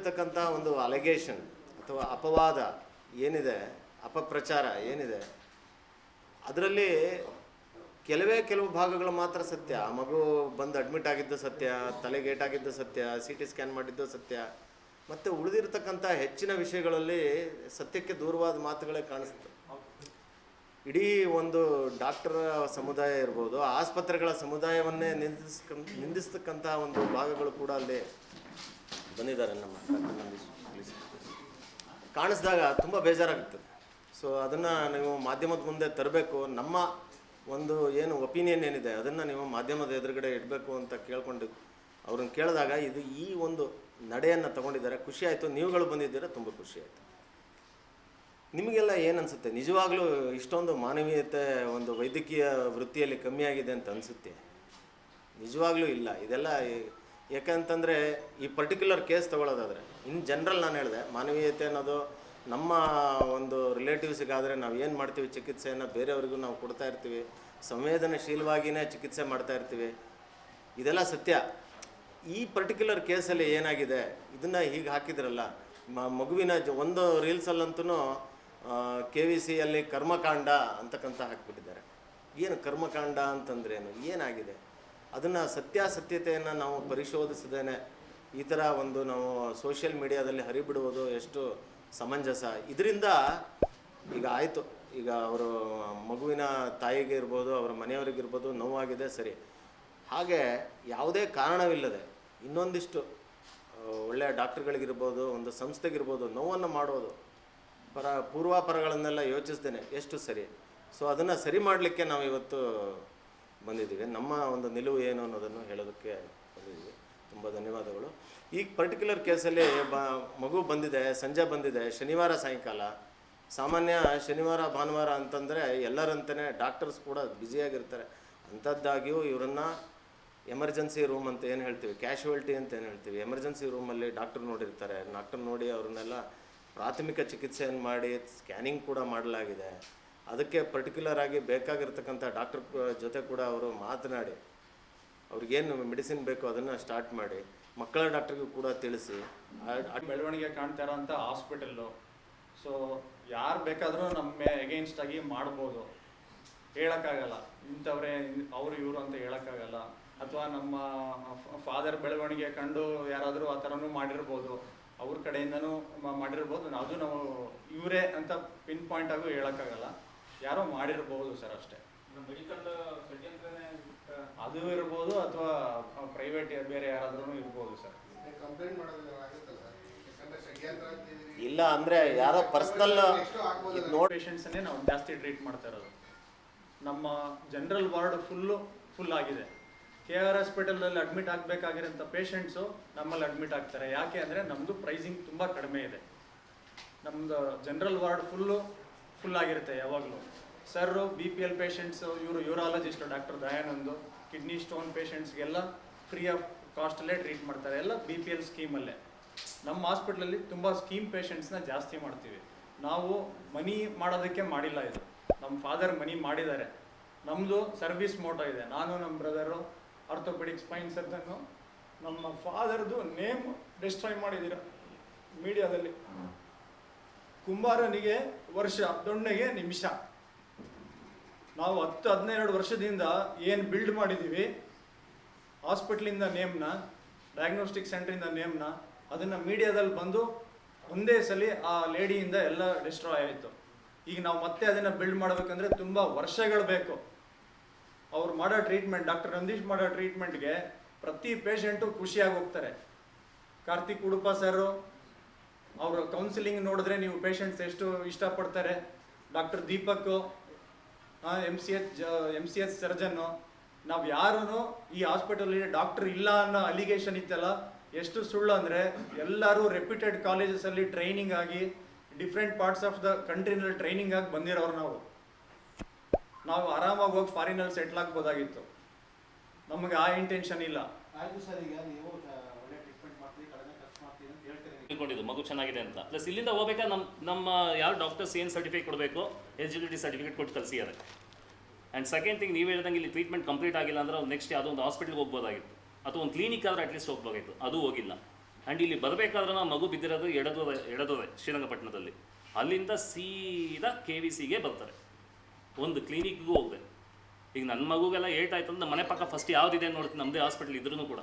ಬಂದಿರತಕ್ಕಂಥ ಒಂದು ಅಲಿಗೇಷನ್ ಅಥವಾ ಅಪವಾದ ಏನಿದೆ, ಅಪಪ್ರಚಾರ ಏನಿದೆ, ಅದರಲ್ಲಿ ಕೆಲವೇ ಕೆಲವು ಭಾಗಗಳು ಮಾತ್ರ ಸತ್ಯ. ಆ ಮಗು ಬಂದು ಅಡ್ಮಿಟ್ ಆಗಿದ್ದು ಸತ್ಯ ತಲೆಗೇಟಾಗಿದ್ದು ಸತ್ಯ ಸಿ ಟಿ ಸ್ಕ್ಯಾನ್ ಮಾಡಿದ್ದು ಸತ್ಯ. ಮತ್ತು ಉಳಿದಿರ್ತಕ್ಕಂಥ ಹೆಚ್ಚಿನ ವಿಷಯಗಳಲ್ಲಿ ಸತ್ಯಕ್ಕೆ ದೂರವಾದ ಮಾತುಗಳೇ ಕಾಣಿಸ್ತು. ಇಡೀ ಒಂದು ಡಾಕ್ಟರ್ ಸಮುದಾಯ ಇರ್ಬೋದು, ಆಸ್ಪತ್ರೆಗಳ ಸಮುದಾಯವನ್ನೇ ನಿಂದಿಸ್ಕ, ನಿಂದಿಸ್ತಕ್ಕಂಥ ಒಂದು ಭಾಗಗಳು ಕೂಡ ಅಲ್ಲಿ ಬಂದಿದ್ದಾರೆ ನಮ್ಮ ಪ್ಲೀಸ್ ಕಾಣಿಸಿದಾಗ ತುಂಬ ಬೇಜಾರಾಗುತ್ತದೆ ಸೊ ಅದನ್ನು ನೀವು ಮಾಧ್ಯಮದ ಮುಂದೆ ತರಬೇಕು. ನಮ್ಮ ಒಂದು ಏನು ಒಪಿನಿಯನ್ ಏನಿದೆ, ಅದನ್ನು ನೀವು ಮಾಧ್ಯಮದ ಎದುರುಗಡೆ ಇಡಬೇಕು ಅಂತ ಕೇಳ್ಕೊಂಡು ಅವ್ರನ್ನ ಕೇಳಿದಾಗ ಇದು ಈ ಒಂದು ನಡೆಯನ್ನು ತಗೊಂಡಿದ್ದಾರೆ. ಖುಷಿ ಆಯಿತು. ನೀವುಗಳು ಬಂದಿದ್ದೀರ, ತುಂಬ ಖುಷಿ ಆಯಿತು. ನಿಮಗೆಲ್ಲ ಏನು ಅನಿಸುತ್ತೆ? ನಿಜವಾಗ್ಲೂ ಇಷ್ಟೊಂದು ಮಾನವೀಯತೆ, ಒಂದು ವೈದ್ಯಕೀಯ ವೃತ್ತಿಯಲ್ಲಿ ಕಮ್ಮಿಯಾಗಿದೆ ಅಂತ ಅನಿಸುತ್ತೆ? ನಿಜವಾಗ್ಲೂ ಇಲ್ಲ. ಇದೆಲ್ಲ ಯಾಕಂತಂದರೆ ಈ ಪರ್ಟಿಕ್ಯುಲರ್ ಕೇಸ್ ತೊಗೊಳ್ಳೋದಾದರೆ ಇನ್ ಜನರಲ್ ನಾನು ಹೇಳಿದೆ, ಮಾನವೀಯತೆ ಅನ್ನೋದು ನಮ್ಮ ಒಂದು ರಿಲೇಟಿವ್ಸಿಗಾದರೆ ನಾವು ಏನು ಮಾಡ್ತೀವಿ ಚಿಕಿತ್ಸೆಯನ್ನು ಬೇರೆಯವ್ರಿಗೂ ನಾವು ಕೊಡ್ತಾ ಇರ್ತೀವಿ ಸಂವೇದನಶೀಲವಾಗಿಯೇ ಚಿಕಿತ್ಸೆ ಮಾಡ್ತಾ ಇರ್ತೀವಿ. ಇದೆಲ್ಲ ಸತ್ಯ. ಈ ಪರ್ಟಿಕ್ಯುಲರ್ ಕೇಸಲ್ಲಿ ಏನಾಗಿದೆ, ಇದನ್ನು ಹೀಗೆ ಹಾಕಿದ್ರಲ್ಲ, ಮ, ಮಗುವಿನ ಜ, ಒಂದು ರೀಲ್ಸಲ್ಲಂತೂ ಕೆ ವಿ ಸಿಯಲ್ಲಿ ಕರ್ಮಕಾಂಡ ಅಂತಕ್ಕಂಥ ಹಾಕಿಬಿಟ್ಟಿದ್ದಾರೆ. ಏನು ಕರ್ಮಕಾಂಡ ಅಂತಂದ್ರೇನು? ಏನಾಗಿದೆ? ಅದನ್ನು ಸತ್ಯಾಸತ್ಯತೆಯನ್ನು ನಾವು ಪರಿಶೋಧಿಸದೇನೆ ಈ ಥರ ಒಂದು ನಾವು ಸೋಷಿಯಲ್ ಮೀಡಿಯಾದಲ್ಲಿ ಹರಿಬಿಡುವುದು ಎಷ್ಟು ಸಮಂಜಸ. ಇದರಿಂದ ಈಗ ಆಯಿತು. ಈಗ ಅವರು ಮಗುವಿನ ತಾಯಿಗೆ ಇರ್ಬೋದು, ಅವರ ಮನೆಯವರಿಗಿರ್ಬೋದು ನೋವಾಗಿದೆ, ಸರಿ. ಹಾಗೆ ಯಾವುದೇ ಕಾರಣವಿಲ್ಲದೆ ಇನ್ನೊಂದಿಷ್ಟು ಒಳ್ಳೆಯ ಡಾಕ್ಟ್ರುಗಳಿಗಿರ್ಬೋದು, ಒಂದು ಸಂಸ್ಥೆಗಿರ್ಬೋದು, ನೋವನ್ನು ಮಾಡೋದು ಪರ, ಪೂರ್ವಾಪರಗಳನ್ನೆಲ್ಲ ಯೋಚಿಸ್ದೇನೆ. ಎಷ್ಟು ಸರಿ? ಸೊ, ಅದನ್ನು ಸರಿ ಮಾಡಲಿಕ್ಕೆ ನಾವು ಇವತ್ತು ಬಂದಿದ್ದೀವಿ. ನಮ್ಮ ಒಂದು ನಿಲುವು ಏನು ಅನ್ನೋದನ್ನು ಹೇಳೋದಕ್ಕೆ ಬಂದಿದ್ದೀವಿ. ತುಂಬ ಧನ್ಯವಾದಗಳು. ಈ ಪರ್ಟಿಕ್ಯುಲರ್ ಕೇಸಲ್ಲಿ ಬ, ಮಗು ಬಂದಿದೆ, ಸಂಜೆ ಬಂದಿದೆ, ಶನಿವಾರ ಸಾಯಂಕಾಲ. ಸಾಮಾನ್ಯ ಶನಿವಾರ, ಭಾನುವಾರ ಅಂತಂದರೆ ಎಲ್ಲರಂತಲೇ ಡಾಕ್ಟರ್ಸ್ ಕೂಡ ಬ್ಯುಸಿಯಾಗಿರ್ತಾರೆ. ಅಂಥದ್ದಾಗಿಯೂ ಇವರನ್ನು ಎಮರ್ಜೆನ್ಸಿ ರೂಮ್ ಅಂತ ಏನು ಹೇಳ್ತೀವಿ ಕ್ಯಾಶುವಲ್ಟಿ ಅಂತ ಏನು ಹೇಳ್ತೀವಿ, ಎಮರ್ಜೆನ್ಸಿ ರೂಮಲ್ಲಿ ಡಾಕ್ಟರ್ ನೋಡಿರ್ತಾರೆ. ಡಾಕ್ಟರ್ ನೋಡಿ ಅವ್ರನ್ನೆಲ್ಲ ಪ್ರಾಥಮಿಕ ಚಿಕಿತ್ಸೆಯನ್ನು ಮಾಡಿ ಸ್ಕ್ಯಾನಿಂಗ್ ಕೂಡ ಮಾಡಲಾಗಿದೆ. ಅದಕ್ಕೆ ಪರ್ಟಿಕ್ಯುಲರ್ ಆಗಿ ಬೇಕಾಗಿರ್ತಕ್ಕಂಥ ಡಾಕ್ಟರ್ ಜೊತೆ ಕೂಡ ಅವರು ಮಾತನಾಡಿ ಅವ್ರಿಗೇನು ಮೆಡಿಸಿನ್ ಬೇಕು ಅದನ್ನು ಸ್ಟಾರ್ಟ್ ಮಾಡಿ, ಮಕ್ಕಳ ಡಾಕ್ಟರ್ಗೂ ಕೂಡ ತಿಳಿಸಿ. ಬೆಳವಣಿಗೆ ಕಾಣ್ತಾ ಇರೋಂಥ ಹಾಸ್ಪಿಟಲ್ಲು ಸೊ ಯಾರು ಬೇಕಾದರೂ ನಮ್ಮ ಎಗೇನ್ಸ್ಟ್ ಆಗಿ ಮಾಡ್ಬೋದು. ಹೇಳೋಕ್ಕಾಗಲ್ಲ. ಇಂಥವ್ರೆ, ಅವರು ಇವರು ಅಂತ ಹೇಳೋಕ್ಕಾಗಲ್ಲ. ಅಥವಾ ನಮ್ಮ ಫಾದರ್ ಬೆಳವಣಿಗೆ ಕಂಡು ಯಾರಾದರೂ ಆ ಥರನೂ ಮಾಡಿರ್ಬೋದು. ಅವ್ರ ಕಡೆಯಿಂದನೂ ಮಾಡಿರ್ಬೋದು. ಅದು ನಾವು ಇವರೇ ಅಂತ ಪಿನ್ ಪಾಯಿಂಟ್ ಆಗು ಹೇಳೋಕ್ಕಾಗಲ್ಲ. ಯಾರೋ ಮಾಡಿರ್ಬೋದು ಸರ್ ಅಷ್ಟೇ. ಅದು ಇರ್ಬೋದು ಅಥವಾ ಪ್ರೈವೇಟ್ ಬೇರೆ ಯಾರಾದ್ರೂ ಇರ್ಬೋದು ಸರ್. ಇಲ್ಲ ಅಂದ್ರೆ ಯಾರೋ ಪರ್ಸನಲ್? ನೋಡಿ ಪೇಷಂಟ್ಸನ್ನೇ ನಾವು ಜಾಸ್ತಿ ಟ್ರೀಟ್ ಮಾಡ್ತಾ ಇರೋದು. ನಮ್ಮ ಜನರಲ್ ವಾರ್ಡ್ ಫುಲ್ಲು ಫುಲ್ ಆಗಿದೆ. ಕೆ ಆರ್ ಹಾಸ್ಪಿಟಲಲ್ಲಿ ಅಡ್ಮಿಟ್ ಆಗಬೇಕಾಗಿರೋಂಥ ಪೇಷಂಟ್ಸು ನಮ್ಮಲ್ಲಿ ಅಡ್ಮಿಟ್ ಆಗ್ತಾರೆ. ಯಾಕೆ ಅಂದರೆ ನಮ್ಮದು ಪ್ರೈಸಿಂಗ್ ತುಂಬ ಕಡಿಮೆ ಇದೆ. ನಮ್ಮದು ಜನರಲ್ ವಾರ್ಡ್ ಫುಲ್ಲು ಫುಲ್ ಆಗಿರುತ್ತೆ ಯಾವಾಗಲೂ. Sir B P L patients ಇವರು urologist doctor Dayanand kidney stone ಪೇಷಂಟ್ಸ್ಗೆಲ್ಲ free of ಕಾಸ್ಟಲ್ಲೇ ಟ್ರೀಟ್ ಮಾಡ್ತಾರೆ. ಎಲ್ಲ ಬಿ ಪಿ ಎಲ್ ಸ್ಕೀಮಲ್ಲೇ ನಮ್ಮ ಹಾಸ್ಪಿಟ್ಲಲ್ಲಿ ತುಂಬ ಸ್ಕೀಮ್ ಪೇಷಂಟ್ಸ್ನ ಜಾಸ್ತಿ ಮಾಡ್ತೀವಿ. ನಾವು ಮನಿ ಮಾಡೋದಕ್ಕೆ ಮಾಡಿಲ್ಲ ಇದು. ನಮ್ಮ ಫಾದರ್ ಮನಿ ಮಾಡಿದ್ದಾರೆ. ನಮ್ಮದು ಸರ್ವಿಸ್ ಮೋಟೋ ಇದೆ. ನಾನು, ನಮ್ಮ ಬ್ರದರು ಆರ್ಥೋಪೆಡಿಕ್ ಸ್ಪೈನ್ ಸರ್ಜನ್ನು ನಮ್ಮ ಫಾದರ್ದು ನೇಮ್ ಡಿಸ್ಟ್ರಾಯ್ ಮಾಡಿದ್ದೀರ. ಮೀಡಿಯಾದಲ್ಲಿ ಕುಂಬಾರನಿಗೆ ವರ್ಷ ದೊಣ್ಣೆಗೆ ನಿಮಿಷ. ನಾವು ಹತ್ತು, ಹದಿನೆರಡು ವರ್ಷದಿಂದ ಏನು ಬಿಲ್ಡ್ ಮಾಡಿದ್ದೀವಿ ಹಾಸ್ಪಿಟ್ಲಿಂದ ನೇಮ್ನ ಡಯಾಗ್ನೋಸ್ಟಿಕ್ ಸೆಂಟ್ರಿಂದ ನೇಮ್ನ, ಅದನ್ನು ಮೀಡಿಯಾದಲ್ಲಿ ಬಂದು ಒಂದೇ ಸಲ ಆ ಲೇಡಿಯಿಂದ ಎಲ್ಲ ಡಿಸ್ಟ್ರಾಯ್ ಆಯಿತು. ಈಗ ನಾವು ಮತ್ತೆ ಅದನ್ನು ಬಿಲ್ಡ್ ಮಾಡಬೇಕಂದ್ರೆ ತುಂಬ ವರ್ಷಗಳು ಬೇಕು. ಅವ್ರು ಮಾಡೋ ಟ್ರೀಟ್ಮೆಂಟ್ ಡಾಕ್ಟರ್ ನಂದೀಶ್ ಮಾಡೋ ಟ್ರೀಟ್ಮೆಂಟ್ಗೆ ಪ್ರತಿ ಪೇಷಂಟು ಖುಷಿಯಾಗಿ ಹೋಗ್ತಾರೆ. ಕಾರ್ತಿಕ್ ಉಡುಪ ಸರು ಅವ್ರ ಕೌನ್ಸಿಲಿಂಗ್ ನೋಡಿದ್ರೆ ನೀವು ಪೇಷಂಟ್ಸ್ ಎಷ್ಟು ಇಷ್ಟಪಡ್ತಾರೆ? Doctor Deepak M C H M C H surgeon ನಾವು ಯಾರೂ ಈ ಹಾಸ್ಪಿಟಲಲ್ಲಿ ಡಾಕ್ಟರ್ ಇಲ್ಲ ಅನ್ನೋ ಅಲಿಗೇಷನ್ ಇತ್ತಲ್ಲ, ಎಷ್ಟು ಸುಳ್ಳು ಅಂದರೆ ಎಲ್ಲರೂ ರೆಪ್ಯೂಟೆಡ್ ಕಾಲೇಜಸಲ್ಲಿ ಟ್ರೈನಿಂಗ್ ಆಗಿ ಡಿಫ್ರೆಂಟ್ ಪಾರ್ಟ್ಸ್ ಆಫ್ ದ ಕಂಟ್ರಿನಲ್ಲಿ ಟ್ರೈನಿಂಗ್ ಆಗಿ ಬಂದಿರೋರು ನಾವು. ನಾವು ಆರಾಮಾಗಿ ಹೋಗಿ ಫಾರಿನಲ್ಲಿ ಸೆಟ್ಲ್ ಆಗ್ಬೋದಾಗಿತ್ತು. ನಮಗೆ ಆ ಇಂಟೆನ್ಷನ್ ಇಲ್ಲ. ಆಯಿತು ಸರ್, ಈಗ ನೀವು ಆ, ಒಳ್ಳೆ ಟ್ರೀಟ್ಮೆಂಟ್ ಮಾಡ್ತೀವಿ ಕಡಿಮೆ ಖರ್ಚು ಮಾಡ್ತೀವಿ ಅಂತ ಹೇಳ್ತೀರಿ ನೀವು. ತಿಳ್ಕೊಂಡಿದ್ದು, ಮಗು ಚೆನ್ನಾಗಿದೆ ಅಂತ. ಪ್ಲಸ್ ಇಲ್ಲಿಂದ ಹೋಗ್ಬೇಕಾ ನಮ್ಮ ನಮ್ಮ ಯಾರು ಡಾಕ್ಟರ್ಸ್ ಏನು ಸರ್ಟಿಫಿಕೇಟ್ ಕೊಡಬೇಕು? ಎಲಿಜಿಬಿಲಿಟಿ ಸರ್ಟಿಫಿಕೇಟ್ ಕೊಟ್ಟು ಕಳಿಸಿದ್ದಾರೆ. ಆ್ಯಂಡ್ ಸೆಕೆಂಡ್ ಥಿಂಗ್ ನೀವು ಹೇಳ್ದಂಗೆ ಇಲ್ಲಿ ಟ್ರೀಟ್ಮೆಂಟ್ ಕಂಪ್ಲೀಟ್ ಆಗಿಲ್ಲ ಅಂದ್ರೆ ನೆಕ್ಸ್ಟ್ ಯಾವುದೋ ಒಂದು ಹಾಸ್ಪಿಟ್ಲ್ಗೆ ಹೋಗ್ಬೋದಾಗಿತ್ತು. ಅಥವಾ ಒಂದು ಕ್ಲಿನಿಕ್ ಆದರೆ ಅಟ್ಲೀಸ್ಟ್ ಹೋಗ್ಬೋದಾಗಿತ್ತು. ಅದು ಹೋಗಿಲ್ಲ. ಆ್ಯಂಡ್ ಇಲ್ಲಿ ಬರಬೇಕಾದ್ರೆ ನಾವು ಮಗು ಬಿದ್ದಿರೋದು ಎಡದೋದೆ ಎಡದೋದೆ, ಶ್ರೀರಂಗಪಟ್ಟಣದಲ್ಲಿ. ಅಲ್ಲಿಂದ ಸೀದಾ ಕೆ ವಿ ಸಿಗೆ ಬರ್ತಾರೆ. ಒಂದು ಕ್ಲಿನಿಕ್ಗೂ ಹೋಗಿದೆ. ಈಗ ನನ್ನ ಮಗುಗೆಲ್ಲ ಏಟ್ ಆಯ್ತು ಅಂದ್ರೆ ಮನೆ ಪಕ್ಕ ಫಸ್ಟ್ ಯಾವುದಿದೆ ನೋಡ್ತೀನಿ ನಮ್ಮದೇ ಹಾಸ್ಪಿಟ್ಲ್ ಇದ್ರೂ ಕೂಡ.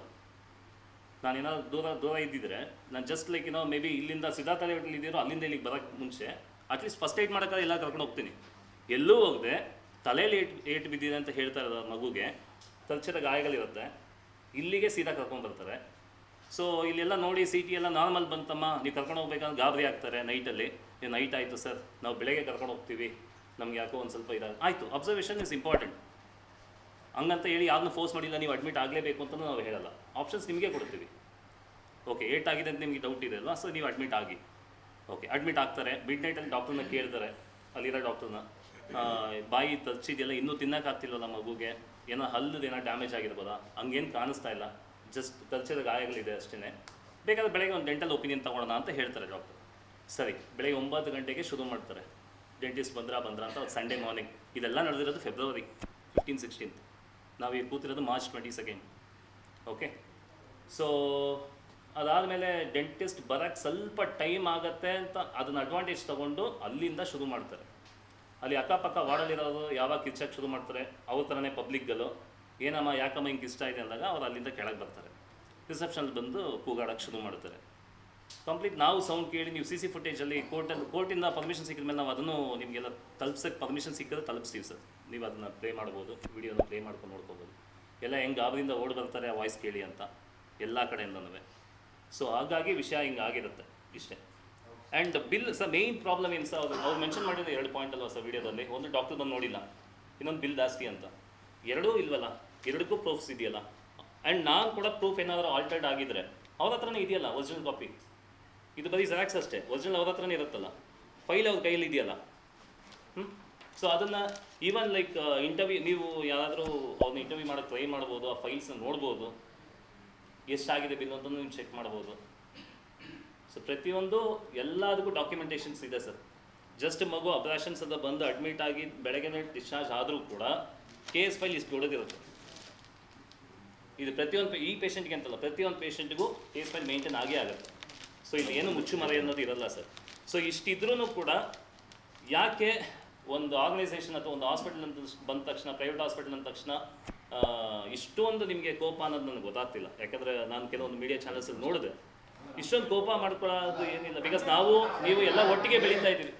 ನಾನೇನಾದ್ರು ದೂರ ದೂರ ಇದ್ದಿದ್ರೆ, ನಾನು ಜಸ್ಟ್ ಲೈಕ್ ಏನೋ ಮೇ ಬಿ ಇಲ್ಲಿಂದ ಸಿದ್ಧಾರ್ಥ ಲೇಔಟಲ್ಲಿ ಇದ್ದೀರೋ ಅಲ್ಲಿಂದ ಇಲ್ಲಿಗೆ ಬರೋಕ್ಕೆ ಮುಂಚೆ ಅಟ್ಲೀಸ್ಟ್ ಫಸ್ಟ್ ಏಡ್ ಮಾಡೋಕ್ಕಾದ್ರೆ ಎಲ್ಲ ಕರ್ಕೊಂಡು ಹೋಗ್ತೀನಿ. ಎಲ್ಲೂ ಹೋಗದೆ ತಲೆಯಲ್ಲಿ ಏಟ್ ಏಟ್ ಬಿದ್ದಿದೆ ಅಂತ ಹೇಳ್ತಾ ಇರೋದು ಮಗುಗೆ ತಲಚಿದ ಗಾಯಗಳಿರುತ್ತೆ, ಇಲ್ಲಿಗೆ ಸೀದಾ ಕರ್ಕೊಂಡು ಬರ್ತಾರೆ. ಸೊ ಇಲ್ಲೆಲ್ಲ ನೋಡಿ ಸಿಟಿ ಎಲ್ಲ ನಾರ್ಮಲ್ ಬಂತಮ್ಮ, ನೀವು ಕರ್ಕೊಂಡು ಹೋಗ್ಬೇಕಂದ್ರೆ ಗಾಬರಿ ಆಗ್ತಾರೆ ನೈಟಲ್ಲಿ ನೀವು ನೈಟ್ ಆಯಿತು ಸರ್, ನಾವು ಬೆಳಗ್ಗೆ ಕರ್ಕೊಂಡು ಹೋಗ್ತೀವಿ. ನಮ್ಗೆ ಯಾಕೋ ಒಂದು ಸ್ವಲ್ಪ ಇದಾಗ, ಆಯಿತು ಅಬ್ಸರ್ವೇಷನ್ ಇಸ್ ಇಂಪಾರ್ಟೆಂಟ್ ಹಂಗಂತ ಹೇಳಿ ಯಾರನ್ನೂ ಫೋರ್ಸ್ ಮಾಡಿಲ್ಲ ನೀವು ಅಡ್ಮಿಟ್ ಆಗಲೇಬೇಕು ಅಂತ ನಾವು ಹೇಳಲ್ಲ. ಆಪ್ಷನ್ಸ್ ನಿಮಗೆ ಕೊಡ್ತೀವಿ. ಓಕೆ ಏಟ್ ಆಗಿದೆ ಅಂತ ನಿಮಗೆ ಡೌಟ್ ಇದೆ ಅಲ್ವಾ? ಸೊ ನೀವು ಅಡ್ಮಿಟ್ ಆಗಿ. ಓಕೆ ಅಡ್ಮಿಟ್ ಆಗ್ತಾರೆ. ಮಿಡ್ ನೈಟಲ್ಲಿ ಡಾಕ್ಟರ್ನ ಕೇಳ್ತಾರೆ. ಅಲ್ಲಿರೋ ಡಾಕ್ಟರ್ನ ಬಾಯಿ ತರ್ಚಿದೆಯಲ್ಲ ಇನ್ನೂ ತಿನ್ನೋಕ್ಕಾಗ್ತಿಲ್ವಲ್ಲ ಮಗುಗೆ? ಏನೋ ಹಲ್ಲದ ಡ್ಯಾಮೇಜ್ ಆಗಿರ್ಬೋದಾ? ಹಂಗೇನು ಕಾಣಿಸ್ತಾ ಇಲ್ಲ. ಜಸ್ಟ್ ಕಲ್ಚರ್ ಗಾಯಗಳಿದೆ ಅಷ್ಟೇ ಬೇಕಾದ್ರೆ ಬೆಳಗ್ಗೆ ಒಂದು ಡೆಂಟಲ್ ಒಪಿನಿಯನ್ ತೊಗೊಳೋಣ ಅಂತ ಹೇಳ್ತಾರೆ ಡಾಕ್ಟರ್ ಸರಿ, ಬೆಳಗ್ಗೆ ಒಂಬತ್ತು ಗಂಟೆಗೆ ಶುರು ಮಾಡ್ತಾರೆ. ಡೆಂಟಿಸ್ಟ್ ಬಂದ್ರಾ ಬಂದ್ರ ಅಂತ ಸಂಡೇ ಮಾರ್ನಿಂಗ್ ಇದೆಲ್ಲ ನಡೆದಿರೋದು ಫೆಬ್ರವರಿ ಫಿಫ್ಟೀನ್ ಸಿಕ್ಸ್ಟೀನ್ತ್ ನಾವು ಈಗ ಕೂತಿರೋದು March twenty second okay so ಅದಾದಮೇಲೆ ಡೆಂಟಿಸ್ಟ್ ಬರೋಕ್ಕೆ ಸ್ವಲ್ಪ ಟೈಮ್ ಆಗತ್ತೆ ಅಂತ ಅದನ್ನ ಅಡ್ವಾಂಟೇಜ್ ತೊಗೊಂಡು ಅಲ್ಲಿಂದ ಶುರು ಮಾಡ್ತಾರೆ. ಅಲ್ಲಿ ಅಕ್ಕಪಕ್ಕ ವಾರ್ಡಲ್ಲಿರೋರು ಯಾವಾಗ ಕಿಚ್ಚಕ್ಕೆ ಶುರು ಮಾಡ್ತಾರೆ? ಅವ್ರ ಥರನೇ ಪಬ್ಲಿಕ್ಗಳು ಏನಮ್ಮ ಯಾಕಮ್ಮ ಹಿಂಗೆ ಇಷ್ಟ ಇದೆ ಅಂದಾಗ ಅವ್ರು ಅಲ್ಲಿಂದ ಕೆಳಗೆ ಬರ್ತಾರೆ. ರಿಸೆಪ್ಷನಲ್ಲಿ ಬಂದು ಕೂಗಾಡೋಕ್ಕೆ ಶುರು ಮಾಡ್ತಾರೆ. ಕಂಪ್ಲೀಟ್ ನಾವು ಸೌಂಡ್ ಕೇಳಿ ನೀವು ಸಿ ಸಿ ಫುಟೇಜಲ್ಲಿ ಕೋರ್ಟಲ್ಲಿ ಕೋರ್ಟಿಂದ ಪರ್ಮಿಷನ್ ಸಿಕ್ಕಿದ ಮೇಲೆ ನಾವು ಅದನ್ನು ನಿಮಗೆಲ್ಲ ತಲುಪ್ಸಕ್ಕೆ ಪರ್ಮಿಷನ್ ಸಿಕ್ಕಿದ್ರೆ ತಲುಪಿಸ್ತೀವಿ ಸರ್ ನೀವು ಅದನ್ನು ಪ್ಲೇ ಮಾಡ್ಬೋದು ವಿಡಿಯೋನ ಪ್ಲೇ ಮಾಡ್ಕೊಂಡು ನೋಡ್ಕೋಬೋದು. ಎಲ್ಲ ಹೆಂಗೆ ಗಾಬರಿಂದ ಓಡಿ ಬರ್ತಾರೆ ಆ ವಾಯ್ಸ್ ಕೇಳಿ ಅಂತ ಎಲ್ಲ ಕಡೆಯಿಂದನೂ ಸೊ ಹಾಗಾಗಿ ವಿಷಯ ಹಿಂಗೆ ಆಗಿರುತ್ತೆ ಇಷ್ಟೇ. And bill sir main problem ಏನು ಸರ್ ಅವ್ರು ಅವ್ರು ಮೆನ್ಷನ್ ಮಾಡಿದ ಎರಡು ಪಾಯಿಂಟ್ ಅಲ್ವಾ ಸರ್ ವಿಡಿಯೋದಲ್ಲಿ ಒಂದು ಡಾಕ್ಟರ್ ಬಂದು ನೋಡಿಲ್ಲ, ಇನ್ನೊಂದು ಬಿಲ್ ಜಾಸ್ತಿ ಅಂತ. ಎರಡೂ ಇಲ್ವಲ್ಲ? ಎರಡಕ್ಕೂ ಪ್ರೂಫ್ಸ್ ಇದೆಯಲ್ಲ? ಆ್ಯಂಡ್ ನಾನು ಕೂಡ ಪ್ರೂಫ್ ಏನಾದರೂ ಆಲ್ಟರ್ಡ್ ಆಗಿದ್ರೆ, ಅವ್ರ ಹತ್ರನೇ ಇದೆಯಲ್ಲ ಒರಿಜಿನಲ್ ಕಾಪಿ ಇದು ಬರೀ ಜೆರಾಕ್ಸ್ ಅಷ್ಟೇ. ಒರಿಜಿನಲ್ ಅವ್ರ ಹತ್ರನೇ ಇರುತ್ತಲ್ಲ. ಫೈಲ್ ಅವ್ರ ಕೈಯಲ್ಲಿ ಇದೆಯಲ್ಲ. ಹ್ಞೂ ಸೊ ಅದನ್ನು ಈವನ್ ಲೈಕ್ ಇಂಟರ್ವ್ಯೂ ನೀವು ಯಾರಾದರೂ ಅವ್ರನ್ನ ಇಂಟರ್ವ್ಯೂ ಮಾಡೋಕ್ಕೆ ಟ್ರೈ ಮಾಡ್ಬೋದು, ಆ ಫೈಲ್ಸ್ನ ನೋಡ್ಬೋದು, ಎಷ್ಟಾಗಿದೆ ಬಿಲ್ ಅಂತ ನೀವು ಚೆಕ್ ಮಾಡ್ಬೋದು. ಸೊ ಪ್ರತಿಯೊಂದು ಎಲ್ಲದಕ್ಕೂ ಡಾಕ್ಯುಮೆಂಟೇಷನ್ಸ್ ಇದೆ ಸರ್. ಜಸ್ಟ್ ಮಗು ಅಬ್ರಾಷನ್ಸ್ ಅಂತ ಬಂದು ಅಡ್ಮಿಟ್ ಆಗಿ ಬೆಳಗ್ಗೆ ಡಿಸ್ಚಾರ್ಜ್ ಆದರೂ ಕೂಡ ಕೆ ಎಸ್ ಫೈಲ್ ಇಷ್ಟು ದೊಡ್ಡದಿರುತ್ತೆ. ಇದು ಪ್ರತಿಯೊಂದು, ಈ ಪೇಷಂಟ್ಗೆ ಅಂತಲ್ಲ, ಪ್ರತಿಯೊಂದು ಪೇಷಂಟ್ಗೂ ಕೆ ಎಸ್ ಫೈಲ್ ಮೇಂಟೈನ್ ಆಗೇ ಆಗುತ್ತೆ. ಸೊ ಇಲ್ಲಿ ಏನು ಮುಚ್ಚುಮರೆ ಅನ್ನೋದು ಇರಲ್ಲ ಸರ್. ಸೊ ಇಷ್ಟಿದ್ರೂ ಕೂಡ ಯಾಕೆ ಒಂದು ಆರ್ಗನೈಸೇಷನ್ ಅಥವಾ ಒಂದು ಹಾಸ್ಪಿಟಲ್ ಅಂತ ಬಂದ ತಕ್ಷಣ ಪ್ರೈವೇಟ್ ಹಾಸ್ಪಿಟಲ್ ಅಂದ ತಕ್ಷಣ ಇಷ್ಟೊಂದು ನಿಮಗೆ ಕೋಪ ಅನ್ನೋದು ನನಗೆ ಗೊತ್ತಾಗ್ತಿಲ್ಲ. ಯಾಕಂದರೆ ನಾನು ಕೆಲವೊಂದು ಮೀಡಿಯಾ ಚಾನಲ್ಸಲ್ಲಿ ನೋಡಿದೆ. ಇಷ್ಟೊಂದು ಕೋಪ ಮಾಡ್ಕೊಳ್ಳೋದು ಏನಿಲ್ಲ. ಬಿಕಾಸ್ ನಾವು, ನೀವು ಎಲ್ಲ ಒಟ್ಟಿಗೆ ಬೆಳೀತಾ ಇದ್ದೀವಿ